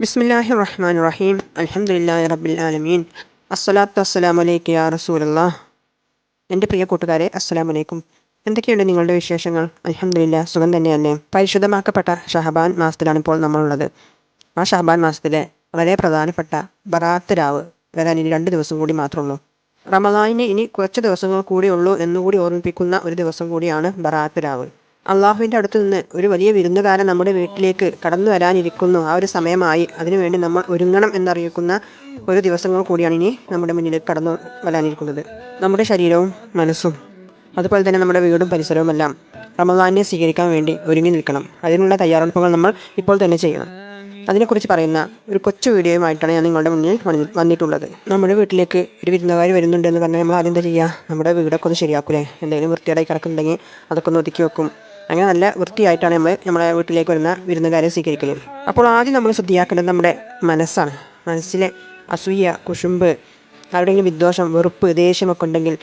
ബിസ്മില്ലാഹി റഹ്മാൻ റഹീം അൽഹംദുലില്ലാഹി റബ്ബിൽ ആലമീൻ അസ്സലാത്തു വസ്സലാമു അലൈക യാ റസൂലല്ലാ എന്റെ പ്രിയ കൂട്ടുകാരെ അസ്സലാമു അലൈക്കും. എന്തൊക്കെയുണ്ട് നിങ്ങളുടെ വിശേഷങ്ങൾ? അൽഹംദുലില്ലാ സുഖം തന്നെയല്ലേ? പരിശുദ്ധമാക്കപ്പെട്ട ഷഹബാൻ മാസത്തിലാണ് ഇപ്പോൾ നമ്മളുള്ളത്. ആ ഷഹബാൻ മാസത്തിലെ വളരെ പ്രധാനപ്പെട്ട ബറാത്ത് രാവ് വരാൻ ഇനി രണ്ട് ദിവസം കൂടി മാത്രമേ ഉള്ളൂ റമദാനിന് ഇനി കുറച്ച് ദിവസങ്ങൾ കൂടി ഉള്ളൂ എന്നുകൂടി ഓർമ്മിപ്പിക്കുന്ന ഒരു ദിവസം കൂടിയാണ് ബറാത്ത് രാവ്. അള്ളാഹുവിന്റെ അടുത്ത് നിന്ന് ഒരു വലിയ വിരുന്നുകാരൻ നമ്മുടെ വീട്ടിലേക്ക് കടന്നു വരാനിരിക്കുന്നു. ആ ഒരു സമയമായി. അതിനുവേണ്ടി നമ്മൾ ഒരുങ്ങണം എന്നറിയിക്കുന്ന ഒരു ദിവസങ്ങൾ കൂടിയാണ് ഇനി നമ്മുടെ മുന്നിലേക്ക് കടന്നു വരാനിരിക്കുന്നത്. നമ്മുടെ ശരീരവും മനസ്സും അതുപോലെ തന്നെ നമ്മുടെ വീടും പരിസരവും എല്ലാം റമദാനെ സ്വീകരിക്കാൻ വേണ്ടി ഒരുങ്ങി നിൽക്കണം. അതിനുള്ള തയ്യാറെടുപ്പുകൾ നമ്മൾ ഇപ്പോൾ തന്നെ ചെയ്യണം. അതിനെക്കുറിച്ച് പറയുന്ന ഒരു കൊച്ചു വീഡിയോയുമായിട്ടാണ് ഞാൻ നിങ്ങളുടെ മുന്നിൽ വന്നി- വന്നിട്ടുള്ളത്. നമ്മുടെ വീട്ടിലേക്ക് ഒരു വിരുന്നുകാർ വരുന്നുണ്ട് എന്ന് പറഞ്ഞാൽ നമ്മൾ ആദ്യം എന്താ ചെയ്യുക? നമ്മുടെ വീടൊക്കെ ഒന്ന് ശരിയാക്കൂലേ? എന്തെങ്കിലും വൃത്തിയേടായി കിടക്കുന്നുണ്ടെങ്കിൽ അതൊക്കെ ഒന്ന് ഒതുക്കി വെക്കും. അങ്ങനെ നല്ല വൃത്തിയായിട്ടാണ് നമ്മൾ നമ്മുടെ വീട്ടിലേക്ക് വരുന്ന വിരുന്നുകാരെ സ്വീകരിക്കുന്നത്. അപ്പോൾ ആദ്യം നമ്മൾ ശുദ്ധിയാക്കേണ്ടത് നമ്മുടെ മനസ്സാണ്. മനസ്സിലെ അസൂയ കുശുമ്പ് ആരുടെയെങ്കിലും വിദ്വേഷം വെറുപ്പ് ദേഷ്യമൊക്കെ ഉണ്ടെങ്കിൽ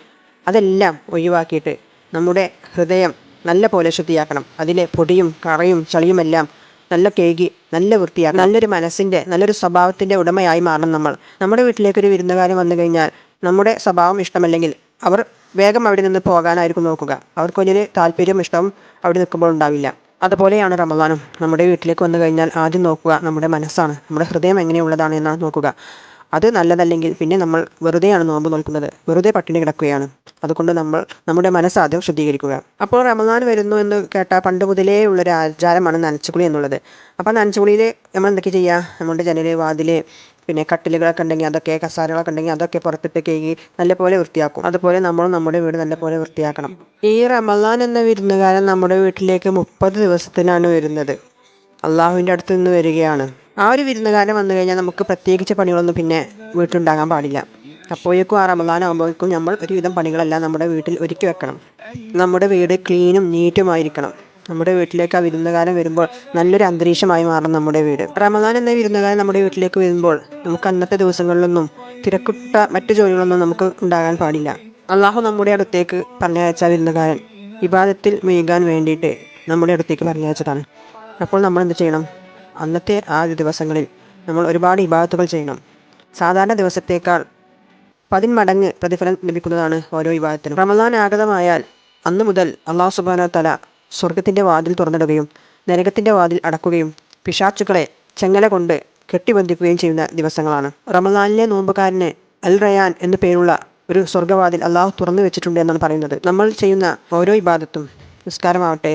അതെല്ലാം ഒഴിവാക്കിയിട്ട് നമ്മുടെ ഹൃദയം നല്ല പോലെ ശുദ്ധിയാക്കണം. അതിലെ പൊടിയും കറയും ചളിയുമെല്ലാം നല്ല കേകി നല്ല വൃത്തിയാക്കി നല്ലൊരു മനസ്സിന്റെ നല്ലൊരു സ്വഭാവത്തിന്റെ ഉടമയായി മാറണം നമ്മൾ. നമ്മുടെ വീട്ടിലേക്കൊരു വിരുന്നുകാരൻ വന്നു കഴിഞ്ഞാൽ നമ്മുടെ സ്വഭാവം ഇഷ്ടമല്ലെങ്കിൽ അവർ വേഗം അവിടെ നിന്ന് പോകാനായിരിക്കും നോക്കുക. അവർക്ക് വലിയൊരു താല്പര്യം ഇഷ്ടവും അവിടെ നിൽക്കുമ്പോൾ ഉണ്ടാവില്ല. അതുപോലെയാണ് റമദാനും. നമ്മുടെ വീട്ടിലേക്ക് വന്നു കഴിഞ്ഞാൽ ആദ്യം നോക്കുക നമ്മുടെ മനസ്സാണ്. നമ്മുടെ ഹൃദയം എങ്ങനെയുള്ളതാണ് എന്നാണ് നോക്കുക. അത് നല്ലതല്ലെങ്കിൽ പിന്നെ നമ്മൾ വെറുതെയാണ് നോമ്പ് നോക്കുന്നത് വെറുതെ പട്ടിണി കിടക്കുകയാണ്. അതുകൊണ്ട് നമ്മൾ നമ്മുടെ മനസ്സ് ആദ്യം ശുദ്ധീകരിക്കുക. അപ്പോൾ റമദാൻ വരുന്നു എന്ന് കേട്ട പണ്ട് മുതലേ ഉള്ളൊരു ആചാരമാണ് നനച്ചുകുളി എന്നുള്ളത്. അപ്പോൾ നനച്ചുകുളിയിൽ നമ്മൾ എന്തൊക്കെ ചെയ്യുക? നമ്മുടെ ജനൽ വാതിൽ പിന്നെ കട്ടിലുകളൊക്കെ ഉണ്ടെങ്കിൽ അതൊക്കെ കസാരകളൊക്കെ ഉണ്ടെങ്കിൽ അതൊക്കെ പുറത്തിട്ട് കഴുകി നല്ലപോലെ വൃത്തിയാക്കും. അതുപോലെ നമ്മൾ നമ്മുടെ വീട് നല്ലപോലെ വൃത്തിയാക്കണം. ഈ റമദാൻ എന്ന വിരുന്നുകാരൻ നമ്മുടെ വീട്ടിലേക്ക് മുപ്പത് ദിവസത്തിനാണ് വരുന്നത്. അള്ളാഹുവിന്റെ അടുത്ത് നിന്ന് വരികയാണ്. ആ ഒരു വിരുന്നുകാരൻ വന്നു കഴിഞ്ഞാൽ നമുക്ക് പ്രത്യേകിച്ച് പണികളൊന്നും പിന്നെ വീട്ടിലുണ്ടാകാൻ പാടില്ല. അപ്പോഴേക്കും ആ റമദാൻ ആകുമ്പോഴേക്കും നമ്മൾ ഒരുവിധം പണികളെല്ലാം നമ്മുടെ വീട്ടിൽ ഒരുക്കി വെക്കണം. നമ്മുടെ വീട് ക്ലീനും നീറ്റുമായിരിക്കണം നമ്മുടെ വീട്ടിലേക്ക് ആ വിരുന്നുകാരൻ വരുമ്പോൾ നല്ലൊരു അന്തരീക്ഷമായി മാറും നമ്മുടെ വീട്. റമദാൻ എന്ന വിരുന്നുകാരൻ നമ്മുടെ വീട്ടിലേക്ക് വരുമ്പോൾ നമുക്ക് അന്നത്തെ ദിവസങ്ങളിലൊന്നും തിരക്കുട്ട മറ്റു ജോലികളൊന്നും നമുക്ക് ഉണ്ടാകാൻ പാടില്ല. അള്ളാഹു നമ്മുടെ അടുത്തേക്ക് പറഞ്ഞയച്ച വിരുന്നുകാരൻ വിവാദത്തിൽ മുഴുകാൻ വേണ്ടിയിട്ട് നമ്മുടെ അടുത്തേക്ക് പറഞ്ഞയച്ചതാണ്. അപ്പോൾ നമ്മൾ എന്ത് ചെയ്യണം? അന്നത്തെ ആ ദിവസങ്ങളിൽ നമ്മൾ ഒരുപാട് ഇബാദത്തുകൾ ചെയ്യണം. സാധാരണ ദിവസത്തേക്കാൾ പതിന്മടങ്ങ് പ്രതിഫലം ലഭിക്കുന്നതാണ് ഓരോ വിവാദത്തിനും റമദാൻ ആഗതമായാൽ അന്ന് മുതൽ അള്ളാഹു സുബാന തല സ്വർഗത്തിന്റെ വാതിൽ തുറന്നിടുകയും നരകത്തിന്റെ വാതിൽ അടക്കുകയും പിശാച്ചുക്കളെ ചെങ്ങല കൊണ്ട് കെട്ടിബന്ധിക്കുകയും ചെയ്യുന്ന ദിവസങ്ങളാണ്. റമദാനിലെ നോമ്പുകാരന് അൽ റയാൻ എന്നു പേരുള്ള ഒരു സ്വർഗവാതിൽ അള്ളാഹു തുറന്നു വെച്ചിട്ടുണ്ട് എന്നാണ് പറയുന്നത്. നമ്മൾ ചെയ്യുന്ന ഓരോ ഇബാദത്തും നിസ്കാരമാവട്ടെ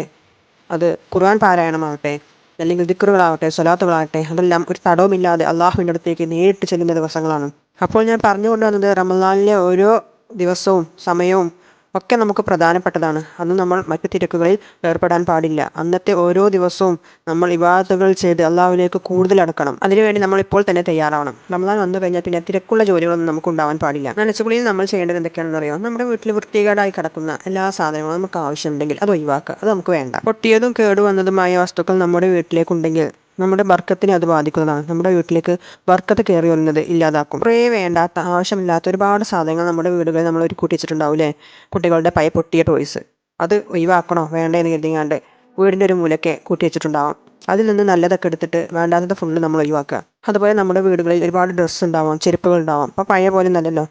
അത് ഖുർആൻ പാരായണമാവട്ടെ അല്ലെങ്കിൽ ദിക്കറുകളാവട്ടെ സ്വലാത്തുകളാവട്ടെ അതെല്ലാം ഒരു തടവുമില്ലാതെ അള്ളാഹുവിന്റെ അടുത്തേക്ക് നേരിട്ട് ചെല്ലുന്ന ദിവസങ്ങളാണ്. അപ്പോൾ ഞാൻ പറഞ്ഞു കൊണ്ടുവന്നത് റമദാനിലെ ഓരോ ദിവസവും സമയവും ഒക്കെ നമുക്ക് പ്രധാനപ്പെട്ടതാണ്. അന്ന് നമ്മൾ മറ്റു തിരക്കുകളിൽ ഏർപ്പെടാൻ പാടില്ല. അന്നത്തെ ഓരോ ദിവസവും നമ്മൾ ഇബാദത്തുകൾ ചെയ്ത് അള്ളാഹുവിലേക്ക് കൂടുതൽ അടുക്കണം. അതിനുവേണ്ടി നമ്മൾ ഇപ്പോൾ തന്നെ തയ്യാറാവണം. റമദാൻ വന്നു കഴിഞ്ഞാൽ പിന്നെ തിരക്കുള്ള ജോലികളൊന്നും നമുക്ക് ഉണ്ടാവാൻ പാടില്ല. നനച്ചുകുളിയിൽ നമ്മൾ ചെയ്യേണ്ടത് എന്തൊക്കെയാണെന്ന് അറിയാം? നമ്മുടെ വീട്ടിൽ വൃത്തികേടായി കിടക്കുന്ന എല്ലാ സാധനങ്ങളും നമുക്ക് ആവശ്യമുണ്ടെങ്കിൽ അത് ഒഴിവാക്കുക. അത് നമുക്ക് വേണ്ട. പൊട്ടിയതും കേടുവന്നതുമായ വസ്തുക്കൾ നമ്മുടെ വീട്ടിലേക്കുണ്ടെങ്കിൽ നമ്മുടെ ബർക്കത്തിനെ അത് ബാധിക്കുന്നതാണ്. നമ്മുടെ വീട്ടിലേക്ക് ബർക്കത്ത് കയറി വരുന്നത് ഇല്ലാതാക്കും. കുറേ വേണ്ടാത്ത ആവശ്യമില്ലാത്ത ഒരുപാട് സാധനങ്ങൾ നമ്മുടെ വീടുകളിൽ നമ്മൾ ഒരു കൂട്ടിച്ചിട്ടുണ്ടാവില്ലേ കുട്ടികളുടെ പയ പൊട്ടിയ ടോയ്സ് അത് ഒഴിവാക്കണോ? വേണ്ട എന്ന് കരുതിങ്ങാണ്ട് വീടിന്റെ ഒരു മൂലക്കെ കൂട്ടി വെച്ചിട്ടുണ്ടാവും അതിൽ നിന്ന് നല്ലതൊക്കെ എടുത്തിട്ട് വേണ്ടാത്തത് ഫുള്ള് നമ്മൾ ഒഴിവാക്കുക. അതുപോലെ നമ്മുടെ വീടുകളിൽ ഒരുപാട് ഡ്രസ്സ് ഉണ്ടാവും ചെരുപ്പുകൾ ഉണ്ടാവും. അപ്പോൾ പഴയ പോലെ നല്ലല്ലോ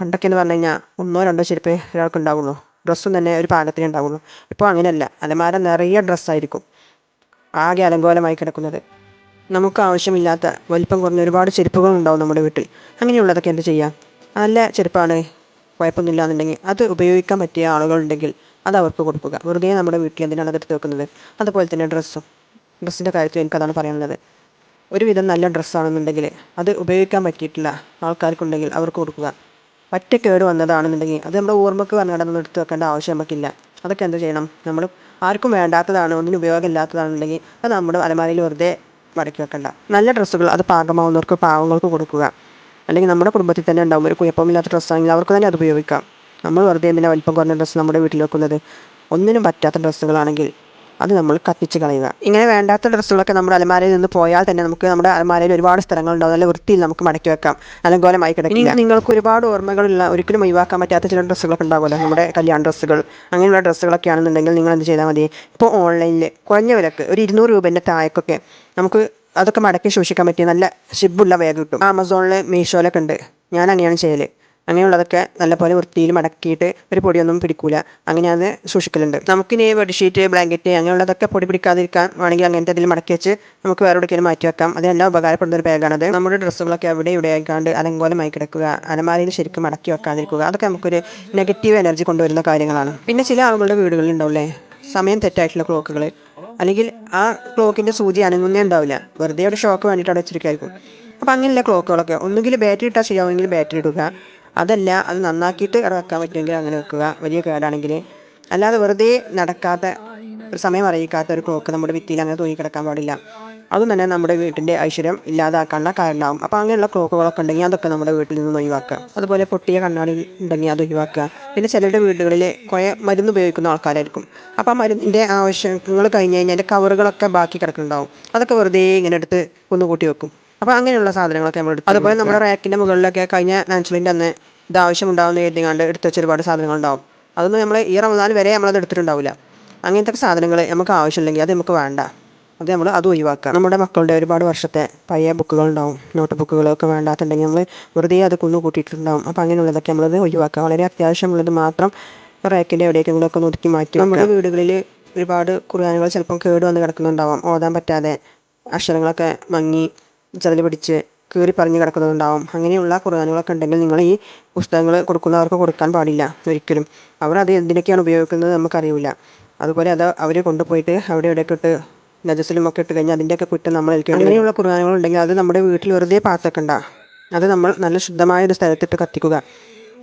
പണ്ടൊക്കെ എന്ന് പറഞ്ഞു കഴിഞ്ഞാൽ ഒന്നോ രണ്ടോ ചെരുപ്പേ ഒരാൾക്ക് ഉണ്ടാവുള്ളൂ. ഡ്രസ്സും തന്നെ ഒരു പാകത്തിനേ ഉണ്ടാവുള്ളൂ. ഇപ്പോൾ അങ്ങനെയല്ല. അലമാര നിറയെ ഡ്രസ്സായിരിക്കും ആകെ അലങ്കോലമായി കിടക്കുന്നത്. നമുക്ക് ആവശ്യമില്ലാത്ത വലിപ്പം കുറഞ്ഞ ഒരുപാട് ചെരുപ്പുകൾ ഉണ്ടാവും നമ്മുടെ വീട്ടിൽ. അങ്ങനെയുള്ളതൊക്കെ എന്ത് ചെയ്യാം? നല്ല ചെരുപ്പാണ്. കുഴപ്പമൊന്നുമില്ല എന്നുണ്ടെങ്കിൽ അത് ഉപയോഗിക്കാൻ പറ്റിയ ആളുകളുണ്ടെങ്കിൽ അത് അവർക്ക് കൊടുക്കുക. വെറുതെ നമ്മുടെ വീട്ടിൽ എന്തിനാണ് അതെടുത്ത് വെക്കുന്നത്? അതുപോലെ തന്നെ ഡ്രസ്സും. ഡ്രസ്സിന്റെ കാര്യത്തിൽ എനിക്കതാണ് പറയാനുള്ളത്. ഒരുവിധം നല്ല ഡ്രസ്സാണെന്നുണ്ടെങ്കിൽ അത് ഉപയോഗിക്കാൻ പറ്റിയിട്ടില്ല ആൾക്കാർക്കുണ്ടെങ്കിൽ അവർക്ക് കൊടുക്കുക. പറ്റ വന്നതാണെന്നുണ്ടെങ്കിൽ അത് നമ്മുടെ ഓർമ്മക്ക് പറഞ്ഞിടന്ന് എടുത്ത് വെക്കേണ്ട ആവശ്യം നമുക്കില്ല. അതൊക്കെ എന്ത് ചെയ്യണം? നമ്മൾ ആർക്കും വേണ്ടാത്തതാണ് ഒന്നിനും ഉപയോഗമില്ലാത്തതാണെന്നുണ്ടെങ്കിൽ അത് നമ്മുടെ അലമാരയിൽ വെറുതെ മടക്കി വെക്കണ്ട. നല്ല ഡ്രസ്സുകൾ അത് പാകമാവുന്നവർക്ക് പാവങ്ങൾക്ക് കൊടുക്കുക. അല്ലെങ്കിൽ നമ്മുടെ കുടുംബത്തിൽ തന്നെ ഉണ്ടാവും ഒരു കുഴപ്പമില്ലാത്ത ഡ്രസ്സാണെങ്കിൽ അവർക്ക് തന്നെ അത് ഉപയോഗിക്കാം. നമ്മൾ വെറുതെ എന്തിനാണ് വലിപ്പം കുറഞ്ഞ ഡ്രസ്സ് നമ്മുടെ വീട്ടിൽ വെക്കുന്നത്? ഒന്നിനും പറ്റാത്ത ഡ്രസ്സുകളാണെങ്കിൽ അത് നമ്മൾ കത്തിച്ച് കളയുക. ഇങ്ങനെ വേണ്ടാത്ത ഡ്രസ്സുകളൊക്കെ നമ്മുടെ അലമാരയിൽ നിന്ന് പോയാൽ തന്നെ നമുക്ക് നമ്മുടെ അലമാരയിൽ ഒരുപാട് സ്ഥലങ്ങളുണ്ടാവും. നല്ല വൃത്തിയിൽ നമുക്ക് മടക്കി വെക്കാം. അലങ്കോലമായി കിടക്കില്ല നിങ്ങൾക്ക് ഒരുപാട് ഓർമ്മകളുള്ള ഒരിക്കലും ഒഴിവാക്കാൻ പറ്റാത്ത ചില ഡ്രസ്സുകളൊക്കെ ഉണ്ടാവുമല്ലോ. നമ്മുടെ കല്യാണ ഡ്രസ്സുകൾ അങ്ങനെയുള്ള ഡ്രസ്സുകളൊക്കെ ആണെന്നുണ്ടെങ്കിൽ നിങ്ങൾ എന്ത് ചെയ്താൽ മതി. ഇപ്പോൾ ഓൺലൈനിൽ കുറഞ്ഞ വിലക്ക് ഒരു ഇരുന്നൂറ് രൂപേന്റെ താഴേക്കൊക്കെ നമുക്ക് അതൊക്കെ മടക്കി സൂക്ഷിക്കാൻ പറ്റിയ നല്ല ഷിബുള്ള വേഗം കിട്ടും. ആമസോണിൽ മീഷോയിലൊക്കെ ഉണ്ട്. ഞാൻ അങ്ങനെയാണ് ചെയ്യൽ അങ്ങനെയുള്ളതൊക്കെ നല്ലപോലെ വൃത്തിയിൽ മടക്കിയിട്ട് ഒരു പൊടിയൊന്നും പിടിക്കൂല. അങ്ങനെ അത് സൂക്ഷിക്കലുണ്ട്. നമുക്കിനി ബെഡ്ഷീറ്റ് ബ്ലാങ്കറ്റ് അങ്ങനെയുള്ളതൊക്കെ പൊടി പിടിക്കാതിരിക്കാൻ വേണമെങ്കിൽ അങ്ങനത്തെ ഇതിൽ മടക്കി വെച്ച് നമുക്ക് വേറെ എവിടേക്കും മാറ്റി വെക്കാം. അതെല്ലാം ഉപകാരപ്പെടുന്ന ഒരു ബാഗാണത് നമ്മുടെ ഡ്രസ്സുകളൊക്കെ അവിടെ ഇവിടെ ആയിക്കാണ്ട് അലങ്കോലമായി കിടക്കുക. അലമാരയിൽ ശരിക്കും മടക്കി വെക്കാതിരിക്കുക. അതൊക്കെ നമുക്കൊരു നെഗറ്റീവ് എനർജി കൊണ്ടുവരുന്ന കാര്യങ്ങളാണ്. പിന്നെ ചില ആളുകളുടെ വീടുകളിൽ ഉണ്ടാവില്ലേ? സമയം തെറ്റായിട്ടുള്ള ക്ലോക്കുകൾ അല്ലെങ്കിൽ ആ ക്ലോക്കിന്റെ സൂചി അനങ്ങുന്നേ ഉണ്ടാവില്ല. വെറുതെ ഒരു ഷോക്ക് വേണ്ടിയിട്ട് അവിടെ വെച്ചിരിക്കുമായിരിക്കും അപ്പോൾ അങ്ങനെയുള്ള ക്ലോക്കുകളൊക്കെ ഒന്നുകിൽ ബാറ്ററി ഇട്ടാൽ ശരിയാവുമെങ്കിൽ ബാറ്ററി ഇടുക. അതല്ല അത് നന്നാക്കിയിട്ട് ഇറക്കാൻ വെക്കാൻ പറ്റുമെങ്കിൽ അങ്ങനെ വെക്കുക വലിയ കേടാണെങ്കിൽ. അല്ലാതെ വെറുതെ നടക്കാത്ത ഒരു സമയം അറിയിക്കാത്ത ഒരു ക്ലോക്ക് നമ്മുടെ ഭിത്തിയിൽ അങ്ങനെ തൂങ്ങി കിടക്കാൻ പാടില്ല. അതും തന്നെ നമ്മുടെ വീട്ടിന്റെ ഐശ്വര്യം ഇല്ലാതാക്കാനുള്ള കാരണമാവും. അപ്പോൾ അങ്ങനെയുള്ള ക്ലോക്കുകളൊക്കെ ഉണ്ടെങ്കിൽ അതൊക്കെ നമ്മുടെ വീട്ടിൽ നിന്ന് ഒഴിവാക്കുക. അതുപോലെ പൊട്ടിയ കണ്ണാടി ഉണ്ടെങ്കിൽ അത് ഒഴിവാക്കുക. പിന്നെ ചിലരുടെ വീടുകളിൽ കുറേ മരുന്ന് ഉപയോഗിക്കുന്ന ആൾക്കാരായിരിക്കും. അപ്പോൾ ആ മരുന്നിന്റെ ആവശ്യങ്ങൾ കഴിഞ്ഞ് കഴിഞ്ഞാൽ അതിന്റെ കവറുകളൊക്കെ ബാക്കി കിടക്കുന്നുണ്ടാവും. അതൊക്കെ വെറുതെ ഇങ്ങനെ എടുത്ത് ഒന്ന് കൂട്ടി വെക്കും. അപ്പോൾ അങ്ങനെയുള്ള സാധനങ്ങളൊക്കെ നമ്മൾ എടുത്ത് അതുപോലെ നമ്മുടെ റാക്കിന്റെ മുകളിലൊക്കെ കഴിഞ്ഞ നാച്ചുറലിന്റെ അന്ന് ഇത് ആവശ്യമുണ്ടാവുന്ന എഴുതിങ്ങാണ്ട് എടുത്ത് വെച്ച ഒരുപാട് സാധനങ്ങളുണ്ടാവും. അതൊന്നും നമ്മൾ ഈ റമദാൻ വരെ നമ്മളത് എടുത്തിട്ടുണ്ടാവില്ല അങ്ങനത്തെ സാധനങ്ങൾ നമുക്ക് ആവശ്യമില്ലെങ്കിൽ അത് നമുക്ക് വേണ്ട. അത് നമ്മൾ അത് ഒഴിവാക്കുക. നമ്മുടെ മക്കളുടെ ഒരുപാട് വർഷത്തെ പഴയ ബുക്കുകളുണ്ടാവും. നോട്ട് ബുക്കുകളൊക്കെ വേണ്ടാത്തുണ്ടെങ്കിൽ നമ്മൾ വെറുതെ അത് കുന്നു കൂട്ടിയിട്ടുണ്ടാവും. അപ്പോൾ അങ്ങനെയുള്ളതൊക്കെ നമ്മളത് ഒഴിവാക്കുക. വളരെ അത്യാവശ്യമുള്ളത് മാത്രം റാക്കിന്റെ ഒക്കെ ഒതുക്കി മാറ്റി നമ്മുടെ വീടുകളിൽ ഒരുപാട് കുറയാനുകൾ ചിലപ്പം കേട് വന്ന് കിടക്കുന്നുണ്ടാവാം. ഓതാൻ പറ്റാതെ അക്ഷരങ്ങളൊക്കെ മങ്ങി ചതൽ പിടിച്ച് കീറി പറഞ്ഞ് കിടക്കുന്നുണ്ടാവും അങ്ങനെയുള്ള ഖുർആനുകളൊക്കെ ഉണ്ടെങ്കിൽ നിങ്ങൾ ഈ പുസ്തകങ്ങൾ കൊടുക്കുന്നവർക്ക് കൊടുക്കാൻ പാടില്ല ഒരിക്കലും. അവർ അത് എന്തിനൊക്കെയാണ് ഉപയോഗിക്കുന്നത് നമുക്കറിയില്ല അതുപോലെ അത് അവർ കൊണ്ടുപോയിട്ട് അവിടെ ഇവിടെയൊക്കെ ഇട്ട് നജസിലും ഒക്കെ ഇട്ട് കഴിഞ്ഞാൽ അതിന്റെയൊക്കെ കുറ്റം നമ്മൾ ഏൽക്കേണ്ടി അങ്ങനെയുള്ള ഖുർആനുകൾ ഉണ്ടെങ്കിൽ അത് നമ്മുടെ വീട്ടിൽ വെറുതെ പാത്തക്കണ്ട അത് നമ്മൾ നല്ല ശുദ്ധമായ ഒരു സ്ഥലത്തിട്ട് കത്തിക്കുക.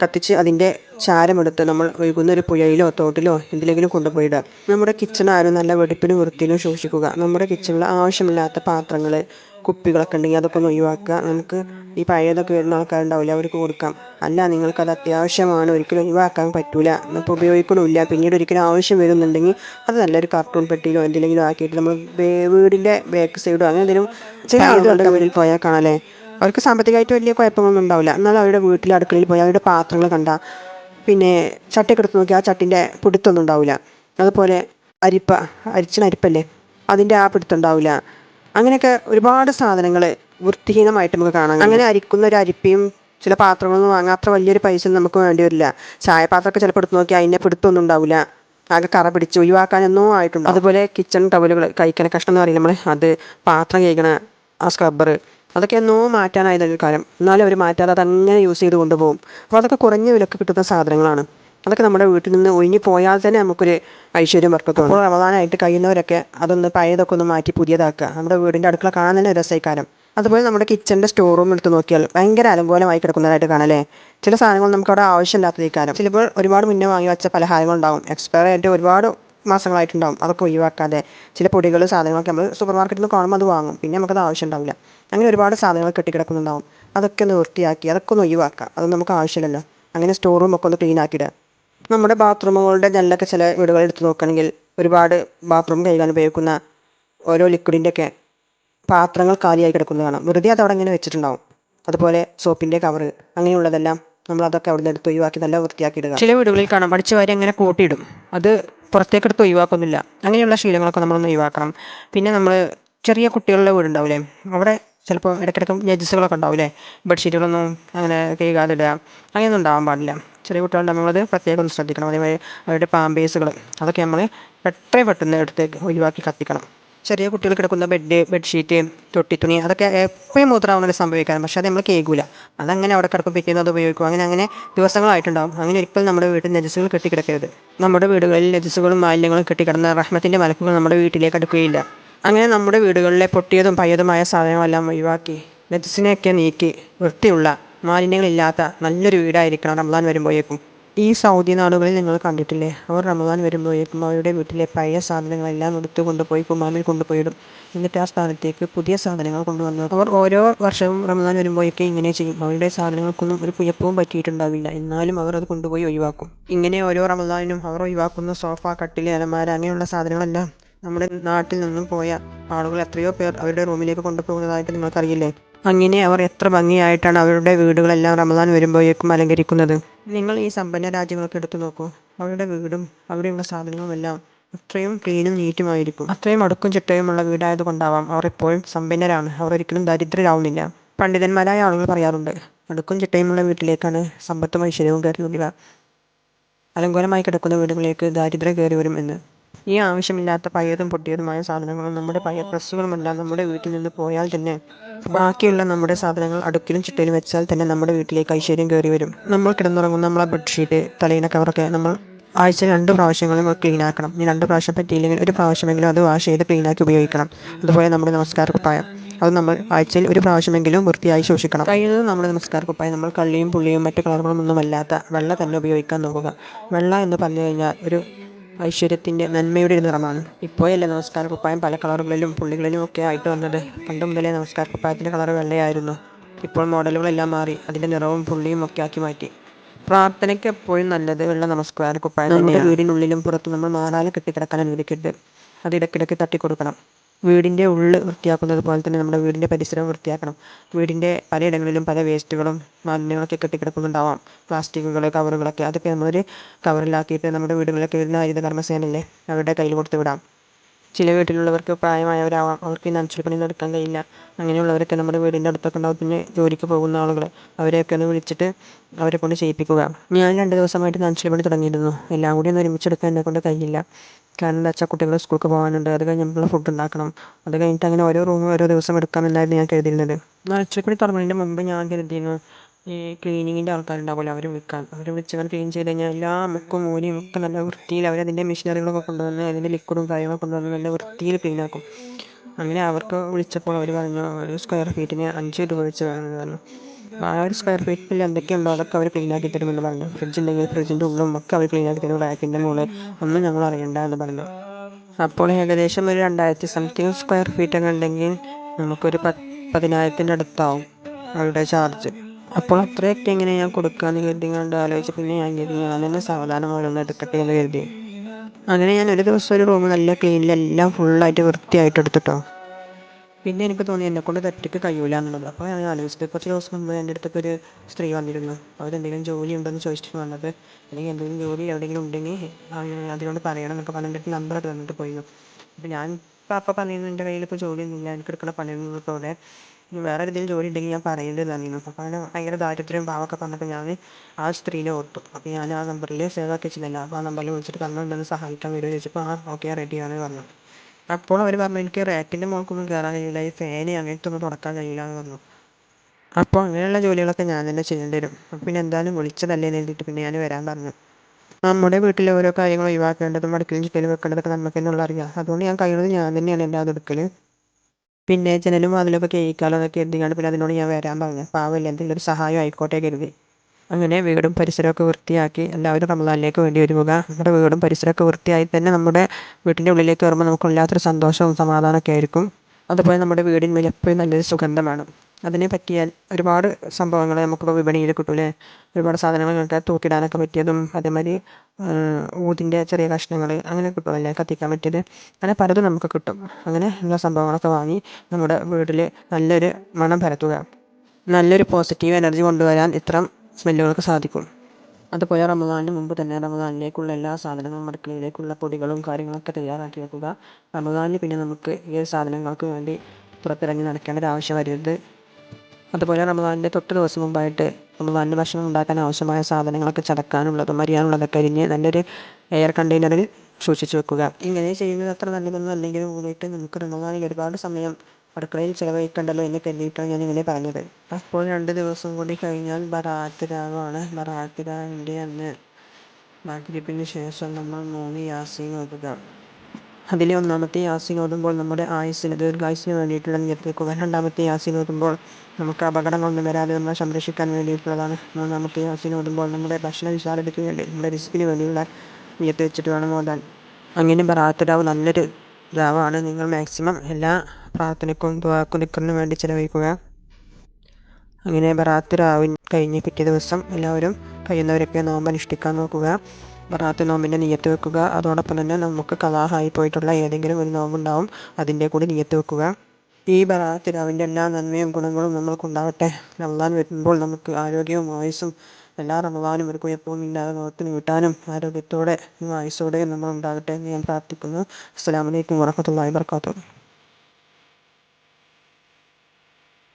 കത്തിച്ച് അതിന്റെ ചാരമെടുത്ത് നമ്മൾ ഒഴുകുന്ന ഒരു പുഴയിലോ തോട്ടിലോ എന്തിലെങ്കിലും കൊണ്ടുപോയിടുക. നമ്മുടെ കിച്ചൺ ആരും നല്ല വെടിപ്പിനും വൃത്തിയിലും സൂക്ഷിക്കുക. നമ്മുടെ കിച്ചണിൽ ആവശ്യമില്ലാത്ത പാത്രങ്ങൾ കുപ്പികളൊക്കെ ഉണ്ടെങ്കിൽ അതൊക്കെ ഒന്ന് ഒഴിവാക്കുക. നമുക്ക് ഈ പഴയതൊക്കെ വരുന്ന ആൾക്കാരുണ്ടാവില്ല അവർക്ക് കൊടുക്കാം. അല്ല നിങ്ങൾക്കത് അത്യാവശ്യമാണ്. ഒരിക്കലും ഒഴിവാക്കാൻ പറ്റില്ല ഇപ്പോൾ ഉപയോഗിക്കണമില്ല. പിന്നീട് ഒരിക്കലും ആവശ്യം വരുന്നുണ്ടെങ്കിൽ അത് നല്ലൊരു കാർട്ടൂൺ പെട്ടിയിലോ എന്തിലെങ്കിലും ആക്കിയിട്ട് നമ്മൾ വീടിന്റെ ബാക്ക് സൈഡോ അങ്ങനെ എന്തെങ്കിലും ചില ആളുകളുടെ വീട്ടിൽ പോയാൽ കാണാല്ലേ അവർക്ക് സാമ്പത്തികമായിട്ട് വലിയ കുഴപ്പങ്ങളൊന്നും ഉണ്ടാവില്ല. എന്നാലും അവരുടെ വീട്ടിൽ അടുക്കളയിൽ പോയി അവരുടെ പാത്രങ്ങൾ കണ്ട പിന്നെ ചട്ടിയൊക്കെ എടുത്ത് നോക്കി ആ ചട്ടിന്റെ പിടുത്തൊന്നും ഉണ്ടാവില്ല. അതുപോലെ അരിപ്പ അരിച്ചണ അരിപ്പല്ലേ? അതിന്റെ ആ പിടുത്തം ഉണ്ടാവില്ല. അങ്ങനെയൊക്കെ ഒരുപാട് സാധനങ്ങൾ വൃത്തിഹീനമായിട്ട് നമുക്ക് കാണാം അങ്ങനെ അരിക്കുന്ന ഒരു അരിപ്പയും ചില പാത്രങ്ങളൊന്നും വാങ്ങാൻ അത്ര വലിയൊരു പൈസ നമുക്ക് വേണ്ടി വരില്ല. ചായപാത്രമൊക്കെ ചിലപ്പോൾ എടുത്ത് നോക്കി അതിന്റെ പിടുത്തമൊന്നും ഉണ്ടാവില്ല. ആകെ കറ പിടിച്ച് ഒഴിവാക്കാനൊന്നും ആയിട്ടുണ്ട് അതുപോലെ കിച്ചൺ ടവലുകൾ കഴിക്കണ കഷ്ണം എന്ന് പറയും നമ്മൾ അത് പാത്രം കഴിക്കണ ആ സ്ക്രബ്ബർ അതൊക്കെ എന്നോ മാറ്റാനായത് ഒരു കാലം എന്നാലും അവർ മാറ്റാതെ അതങ്ങനെ യൂസ് ചെയ്ത് കൊണ്ടുപോകും. അപ്പോൾ അതൊക്കെ കുറഞ്ഞ വിലക്ക് കിട്ടുന്ന സാധനങ്ങളാണ്. അതൊക്കെ നമ്മുടെ വീട്ടിൽ നിന്ന് ഒഴിഞ്ഞു പോയാൽ തന്നെ നമുക്കൊരു ഐശ്വര്യം വർക്കത്തും അപ്പോൾ റമദാനായിട്ട് കഴിയുന്നവരൊക്കെ അതൊന്ന് പഴയതൊക്കെ ഒന്ന് മാറ്റി പുതിയതാക്കുക. നമ്മുടെ വീടിന്റെ അടുക്കള കാണാൻ തന്നെ രസമായിക്കാരം അതുപോലെ നമ്മുടെ കിച്ചന്റെ സ്റ്റോർ റൂം എടുത്ത് നോക്കിയാൽ ഭയങ്കര അലങ്കോലമായി കിടക്കുന്നതായിട്ട് കാണല്ലേ? ചില സാധനങ്ങൾ നമുക്ക് അവിടെ ആവശ്യമില്ലാത്ത കാലം ചിലപ്പോൾ ഒരുപാട് മുന്നേ വാങ്ങി വെച്ച പലഹാരങ്ങളുണ്ടാവും. എക്സ്പയർ ആയിട്ട് ഒരുപാട് മാസങ്ങളായിട്ടുണ്ടാവും. അതൊക്കെ ഒഴിവാക്കാതെ ചില പൊടികൾ സാധനങ്ങളൊക്കെ നമ്മൾ സൂപ്പർ മാർക്കറ്റിൽ നിന്ന് കാണുമ്പോൾ അത് വാങ്ങും. പിന്നെ നമുക്കത് ആവശ്യം ഉണ്ടാവില്ല അങ്ങനെ ഒരുപാട് സാധനങ്ങൾ കെട്ടിക്കിടക്കുന്നുണ്ടാവും. അതൊക്കെ ഒന്ന് വൃത്തിയാക്കി അതൊക്കെ ഒന്ന് ഒഴിവാക്കുക. അത് നമുക്ക് ആവശ്യമില്ലല്ലോ. അങ്ങനെ സ്റ്റോർ റൂം ഒക്കെ ഒന്ന് ക്ലീൻ ആക്കിയിടുക. നമ്മുടെ ബാത്റൂമുകളുടെ ജനലൊക്കെ ചില വീടുകൾ എടുത്ത് നോക്കുകയാണെങ്കിൽ ഒരുപാട് ബാത്റൂം കഴുകാൻ ഉപയോഗിക്കുന്ന ഓരോ ലിക്വിഡിന്റെയൊക്കെ പാത്രങ്ങൾ കാലിയായി കിടക്കുന്നത് കാണാം. വെറുതെ അത് അവിടെ ഇങ്ങനെ വെച്ചിട്ടുണ്ടാവും. അതുപോലെ സോപ്പിന്റെ കവർ അങ്ങനെയുള്ളതെല്ലാം നമ്മൾ അതൊക്കെ അവിടെ നിന്ന് എടുത്ത് ഒഴിവാക്കി നല്ല വൃത്തിയാക്കി ഇടുക ചില വീടുകളിൽ കാണാം പഠിച്ച വാരി അങ്ങനെ കൂട്ടിയിടും. അത് പുറത്തേക്ക് എടുത്ത് ഒഴിവാക്കുന്നില്ല. അങ്ങനെയുള്ള ശീലങ്ങളൊക്കെ നമ്മളൊന്ന് ഒഴിവാക്കണം. പിന്നെ നമ്മൾ ചെറിയ കുട്ടികളുടെ വീടുണ്ടാവില്ലേ? അവിടെ ചിലപ്പോൾ ഇടയ്ക്കിടയ്ക്ക് നജസ്സുകളൊക്കെ ഉണ്ടാവില്ലേ? ബെഡ്ഷീറ്റുകളൊന്നും അങ്ങനെ കഴുകാതിടുക അങ്ങനെയൊന്നും ഉണ്ടാവാൻ പാടില്ല. ചെറിയ കുട്ടികളുടെ നമ്മളത് പ്രത്യേകം ഒന്ന് ശ്രദ്ധിക്കണം. അതേമാതിരി അവരുടെ പാമ്പേഴ്സുകൾ അതൊക്കെ നമ്മൾ എത്രയും പെട്ടെന്ന് എടുത്ത് ഒഴിവാക്കി കത്തിക്കണം. ചെറിയ കുട്ടികൾ കിടക്കുന്ന ബെഡ് ബെഡ്ഷീറ്റ് തൊട്ടിത്തുണി അതൊക്കെ എപ്പോഴും മൂത്രമാവുന്നത് സംഭവിക്കാം പക്ഷേ അത് നമ്മൾ കേൾക്കില്ല അതങ്ങനെ അവിടെ കിടക്കും പിറ്റേന്ന് അത് ഉപയോഗിക്കും. അങ്ങനെ അങ്ങനെ ദിവസങ്ങളായിട്ടുണ്ടാവും. അങ്ങനെ ഒരിക്കലും നമ്മുടെ വീട്ടിൽ നജസ്സുകൾ കെട്ടിക്കിടക്കരുത്. നമ്മുടെ വീടുകളിൽ നെജസ്സുകളും മാലിന്യങ്ങളും കെട്ടിക്കിടന്ന റഹ്മത്തിന്റെ മലക്കുകൾ നമ്മുടെ വീട്ടിലേക്ക് അടുക്കുകയില്ല. അങ്ങനെ നമ്മുടെ വീടുകളിലെ പൊട്ടിയതും പഴയതുമായ സാധനങ്ങളെല്ലാം ഒഴിവാക്കി. നജസ്സിനെയൊക്കെ നീക്കി. വൃത്തിയുള്ള മാലിന്യങ്ങളില്ലാത്ത നല്ലൊരു വീടായിരിക്കണം റമദാൻ വരുമ്പോഴേക്കും ഈ സൗദി നാടുകളിൽ നിങ്ങൾ കണ്ടിട്ടില്ലേ? അവർ റമദാൻ വരുമ്പോഴേക്കും അവരുടെ വീട്ടിലെ പഴയ സാധനങ്ങളെല്ലാം എടുത്തു കൊണ്ടുപോയി കുമാമിൽ കൊണ്ടുപോയിടും. എന്നിട്ട് ആ സ്ഥാനത്തേക്ക് പുതിയ സാധനങ്ങൾ കൊണ്ടുവന്നു അവർ ഓരോ വർഷവും റമദാൻ വരുമ്പോഴേക്കും ഇങ്ങനെ ചെയ്യും. അവരുടെ സാധനങ്ങൾക്കൊന്നും ഒരു പുയപ്പവും പറ്റിയിട്ടുണ്ടാവില്ല. എന്നാലും അവർ അത് കൊണ്ടുപോയി ഒഴിവാക്കും. ഇങ്ങനെ ഓരോ റമദാനിനും അവർ ഒഴിവാക്കുന്ന സോഫ കട്ടിൽ അലമാര അങ്ങനെയുള്ള സാധനങ്ങളെല്ലാം നമ്മുടെ നാട്ടിൽ നിന്നും പോയ ആളുകൾ എത്രയോ പേർ അവരുടെ റൂമിലേക്ക് കൊണ്ടുപോകുന്നതായിട്ട് നിങ്ങൾക്കറിയില്ലേ? അങ്ങനെ അവർ എത്ര ഭംഗിയായിട്ടാണ് അവരുടെ വീടുകളെല്ലാം റമദാൻ വരുമ്പോഴേക്കും അലങ്കരിക്കുന്നത്. നിങ്ങൾ ഈ സമ്പന്ന രാജ്യങ്ങൾക്ക് എടുത്തു നോക്കൂ. അവരുടെ വീടും അവിടെയുള്ള സാധനങ്ങളും എല്ലാം അത്രയും ക്ലീനും നീറ്റുമായിരിക്കും. അത്രയും അടുക്കും ചിട്ടയുമുള്ള വീടായത് കൊണ്ടാവാം അവർ എപ്പോഴും സമ്പന്നരാണ്. അവർ ഒരിക്കലും ദരിദ്രരാവുന്നില്ല. പണ്ഡിതന്മാരായ ആളുകൾ പറയാറുണ്ട് അടുക്കും ചിട്ടയുമുള്ള വീട്ടിലേക്കാണ് സമ്പത്തും ഐശ്വര്യവും കയറി വരിക അലങ്കോലമായി കിടക്കുന്ന വീടുകളിലേക്ക് ദാരിദ്ര്യം കയറി വരും എന്ന്. ഈ ആവശ്യമില്ലാത്ത പഴയതും പൊട്ടിയതുമായ സാധനങ്ങളും നമ്മുടെ പഴയ ഡ്രസ്സുകളുമെല്ലാം നമ്മുടെ വീട്ടിൽ നിന്ന് പോയാൽ തന്നെ ബാക്കിയുള്ള നമ്മുടെ സാധനങ്ങൾ അടുക്കിലും ചിട്ടയിലും വെച്ചാൽ തന്നെ നമ്മുടെ വീട്ടിലേക്ക് ഐശ്വര്യം കയറി വരും. നമ്മൾ കിടന്നുറങ്ങുന്ന നമ്മളെ ബെഡ്ഷീറ്റ് തലയിണ കവറൊക്കെ നമ്മൾ ആഴ്ച രണ്ട് പ്രാവശ്യങ്ങളും ക്ലീൻ ആക്കണം. രണ്ട് പ്രാവശ്യം പറ്റിയില്ലെങ്കിൽ ഒരു പ്രാവശ്യമെങ്കിലും അത് വാഷ് ചെയ്ത് ക്ലീനാക്കി ഉപയോഗിക്കണം. അതുപോലെ നമ്മുടെ നമസ്കാര കുപ്പായം. അത് നമ്മൾ ആഴ്ചയിൽ ഒരു പ്രാവശ്യമെങ്കിലും വൃത്തിയായി സൂക്ഷിക്കണം. കഴിയുന്നത് നമ്മുടെ നമസ്കാര കുപ്പായം നമ്മൾ കള്ളിയും പുള്ളിയും മറ്റു കളറുകളൊന്നുമല്ലാത്ത വെള്ള തന്നെ ഉപയോഗിക്കാൻ നോക്കുക. വെള്ള എന്ന് പറഞ്ഞു കഴിഞ്ഞാൽ ഒരു ഐശ്വര്യത്തിന്റെ നന്മയുടെ ഒരു നിറമാണ്. ഇപ്പോഴല്ലേ നമസ്കാര കുപ്പായം പല കളറുകളിലും പുള്ളികളിലും ഒക്കെ ആയിട്ട് വന്നത്. പണ്ട് മുതലേ നമസ്കാര കുപ്പായത്തിന്റെ കളർ വെള്ളയായിരുന്നു. ഇപ്പോൾ മോഡലുകളെല്ലാം മാറി. അതിന്റെ നിറവും പുള്ളിയും ഒക്കെ ആക്കി മാറ്റി. പ്രാർത്ഥനയ്ക്ക് എപ്പോഴും നല്ലത് വെള്ള നമസ്കാര കുപ്പായം നമ്മുടെ വീടിനുള്ളിലും പുറത്തും നമ്മൾ മാറാതെ കെട്ടിക്കിടക്കാൻ അനുവദിക്കരുത്. അത് ഇടയ്ക്കിടയ്ക്ക് തട്ടിക്കൊടുക്കണം. വീടിന്റെ ഉള്ള് വൃത്തിയാക്കുന്നത് പോലെ തന്നെ നമ്മുടെ വീടിന്റെ പരിസരം വൃത്തിയാക്കണം. വീടിന്റെ പലയിടങ്ങളിലും പല വേസ്റ്റുകളും മാലിന്യങ്ങളൊക്കെ കെട്ടിക്കിടക്കുന്നുണ്ടാവാം. പ്ലാസ്റ്റിക്കുകൾ കവറുകളൊക്കെ അതൊക്കെ നമ്മളൊരു കവറിലാക്കിയിട്ട് നമ്മുടെ വീടുകളിലൊക്കെ വരുന്ന ഹരിത കർമ്മസേനയില്ലേ അവരുടെ കയ്യിൽ കൊടുത്തു വിടാം. ചില വീട്ടിലുള്ളവർക്ക് പ്രായമായവരാവാം. അവർക്ക് ഈ നനച്ചുള്ള പണി എടുക്കാൻ കഴിയില്ല. അങ്ങനെയുള്ളവരൊക്കെ നമ്മുടെ വീടിന്റെ അടുത്തൊക്കെ ഉണ്ടാവും. പിന്നെ ജോലിക്ക് പോകുന്ന ആളുകൾ അവരെയൊക്കെ ഒന്ന് വിളിച്ചിട്ട് അവരെ കൊണ്ട് ചെയ്യിപ്പിക്കുക. ഞാൻ രണ്ട് ദിവസമായിട്ട് നനച്ചുള്ള പണി തുടങ്ങിയിരുന്നു. എല്ലാം കൂടി ഒന്ന് ഒരുമിച്ചെടുക്കാൻ എന്നെ കൊണ്ട് കഴിയില്ല. കാരണം എന്താ വെച്ചാൽ കുട്ടികൾ സ്കൂൾക്ക് പോകാനുണ്ട്. അത് കഴിഞ്ഞ് ഫുഡ് ഉണ്ടാക്കണം. അത് കഴിഞ്ഞിട്ട് അങ്ങനെ ഓരോ റൂമും ഓരോ ദിവസം എടുക്കാമെന്നായിരുന്നു ഞാൻ കരുതിയിരുന്നത്. നനച്ചുള്ള പണി തുടങ്ങുന്നതിന് മുമ്പ് ഞാൻ കരുതിയിരുന്നു ഈ ക്ലീനിങ്ങിന്റെ ആൾക്കാരുണ്ടാവുമല്ലോ അവർ വിൽക്കാൻ. അവർ വിളിച്ച് ക്ലീൻ ചെയ്ത് കഴിഞ്ഞാൽ എല്ലാ മുക്കും മൂലയും ഒക്കെ നല്ല വൃത്തിയിൽ അവരതിന്റെ മെഷീനറികളൊക്കെ കൊണ്ടുവന്ന് അതിന്റെ ലിക്വിഡും കാര്യങ്ങളൊക്കെ കൊണ്ടുവന്ന് നല്ല വൃത്തിയിൽ ക്ലീനാക്കും അങ്ങനെ അവർക്ക് വിളിച്ചപ്പോൾ അവർ പറഞ്ഞു ഒരു സ്ക്വയർ ഫീറ്റിന് അഞ്ച് രൂപ വെച്ച് വേണമെന്ന് പറഞ്ഞു. ആ ഒരു സ്ക്വയർ ഫീറ്റിൽ എന്തൊക്കെയുണ്ടോ അതൊക്കെ അവർ ക്ലീനാക്കി തരുമെന്ന് പറഞ്ഞു. ഫ്രിഡ്ജ് ഉണ്ടെങ്കിൽ ഫ്രിഡ്ജിന്റെ ഉള്ളും ഒക്കെ അവർ ക്ലീനാക്കി തരും റാക്കിന്റെ മുകളിൽ ഒന്നും ഞങ്ങൾ അറിയണ്ട എന്ന് പറഞ്ഞു. അപ്പോൾ ഏകദേശം ഒരു രണ്ടായിരത്തി സംതിങ് സ്ക്വയർ ഫീറ്റൊക്കെ ഉണ്ടെങ്കിൽ നമുക്കൊരു പ പതിനായിരത്തിന്റെ അടുത്താവും അവരുടെ ചാർജ് അപ്പോൾ അത്രയൊക്കെ എങ്ങനെ ഞാൻ കൊടുക്കാമെന്ന് കരുതി കണ്ട് ആലോചിച്ച് പിന്നെ ഞാൻ കരുതി ഞാൻ സാവധാനം ഓരോന്ന് എടുക്കട്ടെ എന്ന് കരുതി. അങ്ങനെ ഞാൻ ഒരു ദിവസം ഒരു റൂം നല്ല ക്ലീനിൽ എല്ലാം ഫുള്ളായിട്ട് വൃത്തിയായിട്ട് എടുത്തിട്ടോ. പിന്നെ എനിക്ക് തോന്നി എന്നെക്കൊണ്ട് ഇത് ഒറ്റയ്ക്ക് കഴിയൂല എന്നുള്ളത്. അപ്പോൾ ഞാൻ ആലോചിച്ചത് കുറച്ച് ദിവസം മുമ്പ് എന്റെ അടുത്തൊക്കെ ഒരു സ്ത്രീ വന്നിരുന്നു. അവരെന്തെങ്കിലും ജോലി ഉണ്ടെന്ന് ചോദിച്ചിട്ട് വന്നത്. അല്ലെങ്കിൽ എന്തെങ്കിലും ജോലി എവിടെയെങ്കിലും ഉണ്ടെങ്കിൽ അതിനോട് പറയണം എന്നൊക്കെ പറഞ്ഞിട്ട് നമ്പർ തന്നിട്ട് പോയിരുന്നു അപ്പോൾ ഞാൻ ഇപ്പോൾ അപ്പം പറഞ്ഞിരുന്നു എന്റെ കയ്യിൽ ഇപ്പോൾ ജോലിയൊന്നുമില്ല. എനിക്ക് എടുക്കുന്ന പണിയൊന്നും പോലെ വേറെ ഏതെങ്കിലും ജോലി ഉണ്ടെങ്കിൽ ഞാൻ പറയേണ്ടത് തന്നിരുന്നു അപ്പോൾ അങ്ങനെ ഭയങ്കര ദാരിദ്ര്യം പാവമൊക്കെ പറഞ്ഞപ്പോൾ ഞാൻ ആ സ്ത്രീനെ ഓർത്തു. അപ്പോൾ ഞാൻ ആ നമ്പറിൽ സേവ് ആക്കി വെച്ചിരുന്നില്ല അപ്പോൾ ആ നമ്പറിൽ വിളിച്ചിട്ട് പറഞ്ഞിട്ടുണ്ടെന്ന് സഹായിക്കാൻ വരുമോ ചോദിച്ചപ്പോൾ ആ ഓക്കെ റെഡിയാണ് പറഞ്ഞു. അപ്പോൾ അവർ പറഞ്ഞു എനിക്ക് റാക്കിന്റെ മുകൾക്കൊന്നും കയറാൻ കഴിയില്ല. ഈ ഫാന് അങ്ങനത്തെ ഒന്നും തുറക്കാൻ കഴിയില്ല എന്ന് പറഞ്ഞു. അപ്പോൾ അങ്ങനെയുള്ള ജോലികളൊക്കെ ഞാൻ തന്നെ ചെയ്യേണ്ടി വരും. അപ്പോൾ പിന്നെ എന്തായാലും വിളിച്ചതല്ലേ എന്ന് പിന്നെ ഞാൻ വരാൻ പറഞ്ഞു. നമ്മുടെ വീട്ടിലെ ഓരോ കാര്യങ്ങൾ ഒഴിവാക്കേണ്ടതും അടുക്കളയും ചിക്കലും വെക്കേണ്ടതൊക്കെ നമുക്ക് തന്നെയുള്ള അറിയാം അതുകൊണ്ട് ഞാൻ കഴിയുന്നത് ഞാൻ തന്നെയാണ് എന്റെ അത് എടുക്കൽ പിന്നെ ജനലും വാതിലൊക്കെ കേൾക്കാലോ എന്നൊക്കെ കരുതിയാണ് പിന്നെ അതിനോട് ഞാൻ വരാൻ പറഞ്ഞു. പാവമില്ല എന്തെങ്കിലും ഒരു സഹായം ആയിക്കോട്ടെ കരുതി. അങ്ങനെ വീടും പരിസരമൊക്കെ വൃത്തിയാക്കി എല്ലാവരും റമദാനിലേക്ക് വേണ്ടി ഒരുങ്ങുക. നമ്മുടെ വീടും പരിസരമൊക്കെ വൃത്തിയായി തന്നെ നമ്മുടെ വീട്ടിന്റെ ഉള്ളിലേക്ക് വരുമ്പോൾ നമുക്ക് വല്ലാത്തൊരു സന്തോഷവും സമാധാനമൊക്കെ ആയിരിക്കും. അതുപോലെ നമ്മുടെ വീടിന് മേലെ എപ്പോഴും നല്ലൊരു സുഗന്ധമാണ്. അതിനെ പറ്റിയാൽ ഒരുപാട് സംഭവങ്ങൾ നമുക്കിപ്പോൾ വിപണിയിൽ കിട്ടൂലേ? ഒരുപാട് സാധനങ്ങൾ തൂക്കിടാനൊക്കെ പറ്റിയതും അതേമാതിരി ഊതിന്റെ ചെറിയ കഷ്ണങ്ങൾ അങ്ങനെ കിട്ടുമല്ലേ കത്തിക്കാൻ പറ്റിയത്. അങ്ങനെ പലതും നമുക്ക് കിട്ടും. അങ്ങനെ എല്ലാ സംഭവങ്ങളൊക്കെ വാങ്ങി നമ്മുടെ വീട്ടിൽ നല്ലൊരു മണം പരത്തുക. നല്ലൊരു പോസിറ്റീവ് എനർജി കൊണ്ടുവരാൻ ഇത്തരം സ്മെല്ലുകൾക്ക് സാധിക്കും. അതുപോലെ റമദാനിന് മുമ്പ് തന്നെ റമദാനിലേക്കുള്ള എല്ലാ സാധനങ്ങളും അടുക്കളയിലേക്കുള്ള പൊടികളും കാര്യങ്ങളൊക്കെ തയ്യാറാക്കി വെക്കുക. റമദാനിൽ പിന്നെ നമുക്ക് ഈ സാധനങ്ങൾക്ക് വേണ്ടി പുറത്തിറങ്ങി നടക്കേണ്ട ഒരു ആവശ്യം വരരുത്. അതുപോലെ റമദാനിന്റെ തൊട്ട് ദിവസം മുമ്പായിട്ട് റമദാനിന് ഭക്ഷണം ഉണ്ടാക്കാൻ ആവശ്യമായ സാധനങ്ങളൊക്കെ ചതക്കാനുള്ളതും അരിയാനുള്ളതൊക്കെ അരിഞ്ഞ് നല്ലൊരു എയർ കണ്ടെയ്നറിൽ സൂക്ഷിച്ച് വെക്കുക. ഇങ്ങനെ ചെയ്യുന്നത് അത്ര നല്ലതൊന്നും അല്ലെങ്കിലും കൂടിയിട്ട് നമുക്ക് റമദാനിൽ ഒരുപാട് സമയം അടുക്കളയിൽ ചിലവഴിക്കണ്ടല്ലോ എന്ന് കരുതിയിട്ടാണ് ഞാൻ ഇങ്ങനെ പറഞ്ഞത്. അപ്പോൾ രണ്ട് ദിവസം കൂടി കഴിഞ്ഞാൽ ബറാത്ത് രാവാണ്. ബറാത്ത് രാവിന്റെ അന്ന് മഗ്രിബിന് ശേഷം നമ്മൾ മൂന്ന് യാസീൻ ഓതുക. അതിലെ ഒന്നാമത്തെ യാസീൻ ഓതുമ്പോൾ നമ്മുടെ ആയുസ്സിന് ദീർഘായുസ്സിന് വേണ്ടിയിട്ടുള്ള നിയത്തേക്കുക രണ്ടാമത്തെ യാസീൻ ഓതുമ്പോൾ നമുക്ക് അപകടങ്ങളൊന്നും വരാതെ നമ്മളെ സംരക്ഷിക്കാൻ വേണ്ടിയിട്ടുള്ളതാണ്. മൂന്നാമത്തെ യാസീൻ ഓതുമ്പോൾ നമ്മുടെ ഭക്ഷണ വിശാലതയ്ക്ക് വേണ്ടി നമ്മുടെ റിസ്കിന് വേണ്ടിയുള്ള നിയത്ത് വെച്ചിട്ട് വേണം ഓതാൻ. അങ്ങനെ പ്രാർത്ഥനാവ് നല്ലൊരു ദാവാണ് നിങ്ങൾ മാക്സിമം എല്ലാ പ്രാർത്ഥനയ്ക്കും ദുവാക്കും വേണ്ടി ചിലവഴിക്കുക. അങ്ങനെ ബറാത്ത് രാവിൻ കഴിഞ്ഞ് പിറ്റേ ദിവസം എല്ലാവരും കഴിയുന്നവരൊക്കെ നോമ്പ് അനുഷ്ഠിക്കാൻ നോക്കുക. ബറാത്ത് നോമ്പിന്റെ നിയത്ത് വെക്കുക. അതോടൊപ്പം തന്നെ നമുക്ക് കലാഹായി പോയിട്ടുള്ള ഏതെങ്കിലും ഒരു നോമ്പുണ്ടാവും അതിന്റെ കൂടി നിയത്ത് വെക്കുക. ഈ ബറാത്ത് രാവിന്റെ എല്ലാ നന്മയും ഗുണങ്ങളും നമ്മൾക്കുണ്ടാവട്ടെ. റമദാൻ വരുമ്പോൾ നമുക്ക് ആരോഗ്യവും ആയുസ്സും എല്ലാ റമദാനും ഒരു കുഴപ്പവും ഇല്ലാതെ നോക്കി വീട്ടാനും ആരോഗ്യത്തോടെ ആയുസ്സോടെ നമ്മൾ ഉണ്ടാകട്ടെ എന്ന് ഞാൻ പ്രാർത്ഥിക്കുന്നു. അസ്സാം വലൈക്കും വറഹ്മത്തുള്ളാഹി വബറകാതുഹു.